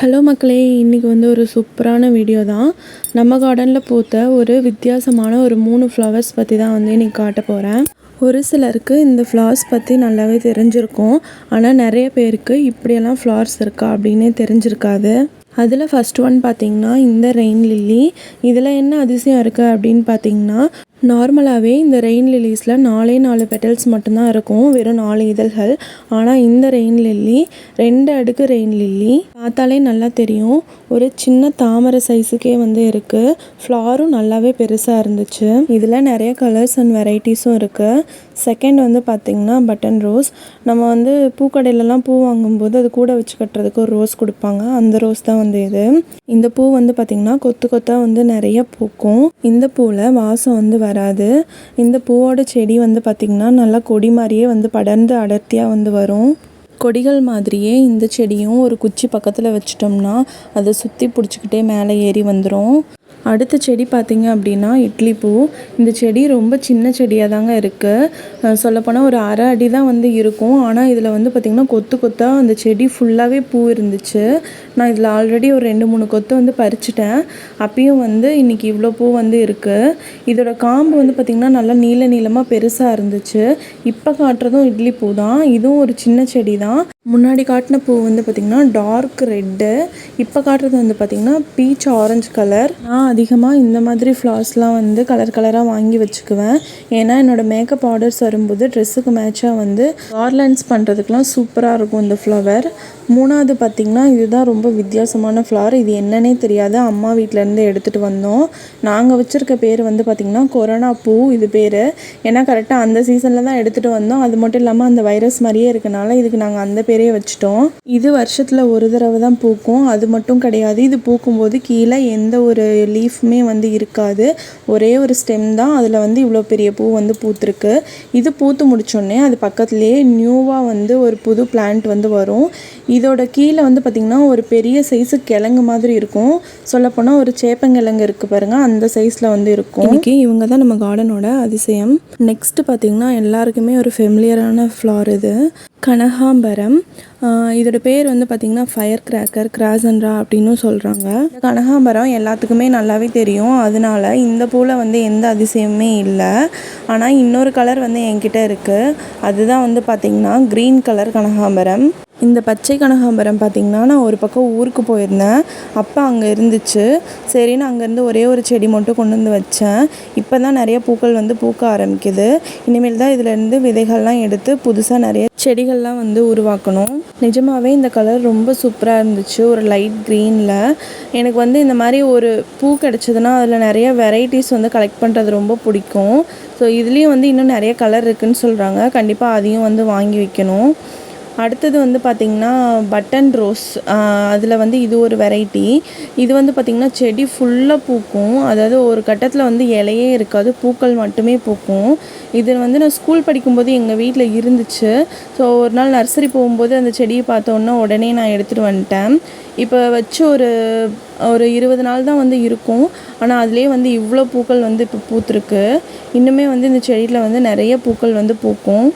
Hello மக்களே இன்றைக்கி வந்து ஒரு சூப்பரான வீடியோ தான். நம்ம கார்டனில் பூத்த ஒரு வித்தியாசமான ஒரு மூணு ஃப்ளவர்ஸ் பற்றி தான் வந்து இன்றைக்கி காட்ட போகிறேன் ஒரு சிலருக்கு இந்த ஃப்ளவர்ஸ் பற்றி நல்லாவே தெரிஞ்சிருக்கும். ஆனால் நிறைய பேருக்கு இப்படியெல்லாம் ஃப்ளவர்ஸ் இருக்கா அப்படின்னே தெரிஞ்சிருக்காது. அதில் ஃபஸ்ட் ஒன் பார்த்திங்கன்னா இந்த ரெயின் லில்லி இதில் என்ன அதிசயம் இருக்குது அப்படின்னு பார்த்தீங்கன்னா நார்மலாகவே இந்த ரெயின் லில்லிஸில் நாலே நாலு பெட்டல்ஸ் மட்டும்தான் இருக்கும் வெறும் நாலு இதழ்கள். ஆனால் இந்த ரெயின் லில்லி ரெண்டு அடுக்கு ரெயின் லில்லி பார்த்தாலே நல்லா தெரியும். ஒரு சின்ன தாமரை சைஸுக்கே வந்து இருக்குது ஃப்ளாரும் நல்லாவே பெருசாக இருந்துச்சு. இதில் நிறைய கலர்ஸ் அண்ட் வெரைட்டிஸும் இருக்குது செகண்ட் வந்து பார்த்திங்கன்னா பட்டன் ரோஸ் நம்ம வந்து பூக்கடையிலலாம் பூ வாங்கும்போது அது கூட வச்சு கட்டுறதுக்கு ஒரு ரோஸ் கொடுப்பாங்க. அந்த ரோஸ் தான் வந்து இது. இந்த பூ வந்து பார்த்திங்கன்னா கொத்து கொத்தாக வந்து நிறைய பூக்கும். இந்த பூவில் வாசம் வந்து வராது. இந்த பூவோட செடி வந்து பார்த்திங்கன்னா நல்லா கொடி மாதிரியே வந்து படர்ந்து அடர்த்தியாக வந்து வரும். கொடிகள் மாதிரியே இந்த செடியும் ஒரு குச்சி பக்கத்தில் வச்சிட்டோம்னா அதை சுற்றி பிடிச்சிக்கிட்டே மேலே ஏறி வந்துடும் அடுத்த செடி பார்த்திங்க அப்படின்னா இட்லி பூ. இந்த செடி ரொம்ப சின்ன செடியாக தாங்க இருக்குது சொல்லப்போனால் ஒரு அரை அடி தான் வந்து இருக்கும். ஆனால் இதில் வந்து பார்த்திங்கன்னா கொத்து கொத்தாக அந்த செடி ஃபுல்லாகவே பூ இருந்துச்சு. நான் இதில் ஆல்ரெடி ஒரு ரெண்டு மூணு கொத்து வந்து பறிச்சிட்டேன். அப்பயும் வந்து இன்றைக்கி இவ்வளோ பூ வந்து இருக்குது இதோட காம்பு வந்து பார்த்திங்கன்னா நல்லா நீள நீளமாக பெருசாக இருந்துச்சு. இப்போ காட்டுறதும் இட்லி பூ தான். இதுவும் ஒரு சின்ன செடி தான். முன்னாடி காட்டின பூ வந்து பார்த்திங்கன்னா டார்க் ரெட்டு இப்போ காட்டுறது வந்து பார்த்திங்கன்னா பீச் ஆரஞ்சு கலர் நான் அதிகமாக இந்த மாதிரி ஃப்ளார்ஸ்லாம் வந்து கலர் கலராக வாங்கி வச்சுக்குவேன். ஏன்னா என்னோடய மேக்கப் ஆர்டர்ஸ் வரும்போது ட்ரெஸ்ஸுக்கு மேட்சாக வந்து கார்லன்ஸ் பண்ணுறதுக்குலாம் சூப்பராக இருக்கும் இந்த ஃப்ளவர் மூணாவது பார்த்திங்கன்னா இதுதான் ரொம்ப வித்தியாசமான ஃப்ளவர் இது என்னன்னே தெரியாது. அம்மா வீட்டிலேருந்து எடுத்துகிட்டு வந்தோம். நாங்கள் வச்சுருக்க பேர் வந்து பார்த்திங்கன்னா கொரோனா பூ இது பேர். ஏன்னா கரெக்டாக அந்த சீசனில் தான் எடுத்துகிட்டு வந்தோம். அது மட்டும் இல்லாமல் அந்த வைரஸ் மாதிரியே இருக்கனால இதுக்கு நாங்கள் அந்த பேரே வச்சுட்டோம். இது வருஷத்தில் ஒரு தடவை தான் பூக்கும். அது மட்டும் கிடையாது. இது பூக்கும்போது கீழே எந்த ஒரு லீஃப்மே வந்து இருக்காது. ஒரே ஒரு ஸ்டெம் தான் அதில் வந்து இவ்வளோ பெரிய பூ வந்து பூத்துருக்கு. இது பூத்து முடிச்சோடனே அது பக்கத்துலேயே நியூவாக வந்து ஒரு புது பிளான்ட் வந்து வரும். இதோட கீழே வந்து பார்த்திங்கன்னா ஒரு பெரிய சைஸு கிழங்கு மாதிரி இருக்கும். சொல்லப்போனால் ஒரு சேப்பங்கிழங்கு இருக்குது பாருங்கள் அந்த சைஸில் வந்து இருக்கும். இன்னைக்கு இவங்க தான் நம்ம கார்டனோட அதிசயம். நெக்ஸ்ட்டு பார்த்திங்கன்னா எல்லாருக்குமே ஒரு ஃபெமிலியரான ஃப்ளார் இது. கனகாம்பரம். இதோட பேர் வந்து பார்த்திங்கன்னா ஃபயர் கிராக்கர் கிராசன்ரா அப்படின்னும் சொல்கிறாங்க கனகாம்பரம் எல்லாத்துக்குமே நல்லாவே தெரியும். அதனால இந்த பூவில் வந்து எந்த அதிசயமுமே இல்லை. ஆனால் இன்னொரு கலர் வந்து என்கிட்ட இருக்குது அதுதான் வந்து பார்த்திங்கன்னா க்ரீன் கலர் கனகாம்பரம். இந்த பச்சை கனகாம்பரம் பார்த்திங்கன்னா நான் ஒரு பக்கம் ஊருக்கு போயிருந்தேன். அப்போ அங்கே இருந்துச்சு. சரின்னு அங்கேருந்து ஒரே ஒரு செடி மட்டும் கொண்டு வந்து வச்சேன். இப்போ தான் நிறைய பூக்கள் வந்து பூக்க ஆரம்பிக்குது. இனிமேல் தான் இதுலேருந்து விதைகள்லாம் எடுத்து புதுசாக நிறைய செடிகள்லாம் வந்து உருவாக்கணும். நிஜமாகவே இந்த கலர் ரொம்ப சூப்பராக இருந்துச்சு. ஒரு லைட் க்ரீனில். எனக்கு வந்து இந்த மாதிரி ஒரு பூ கிடச்சிதுன்னா அதில் நிறைய வெரைட்டிஸ் வந்து கலெக்ட் பண்ணுறது ரொம்ப பிடிக்கும். ஸோ இதுலேயும் வந்து இன்னும் நிறைய கலர் இருக்குதுன்னு சொல்கிறாங்க கண்டிப்பாக அதையும் வந்து வாங்கி வைக்கணும். அடுத்தது வந்து பார்த்திங்கன்னா பட்டன் ரோஸ் அதில் வந்து இது ஒரு வெரைட்டி இது வந்து பார்த்திங்கன்னா செடி ஃபுல்லாக பூக்கும். அதாவது ஒரு கட்டத்தில் வந்து இலையே இருக்காது. பூக்கள் மட்டுமே பூக்கும். இது வந்து நான் ஸ்கூல் படிக்கும்போது எங்கள் வீட்டில் இருந்துச்சு. ஸோ ஒரு நாள் நர்சரி போகும்போது அந்த செடியை பார்த்தோன்னா உடனே நான் எடுத்துகிட்டு வந்துட்டேன். இப்போ வச்சு ஒரு ஒரு இருபது நாள் தான் வந்து இருக்கும். ஆனால் அதுலேயே வந்து இவ்வளோ பூக்கள் வந்து இப்போ பூத்துருக்கு. இன்னுமே வந்து இந்த செடியில் வந்து நிறைய பூக்கள் வந்து பூக்கும்.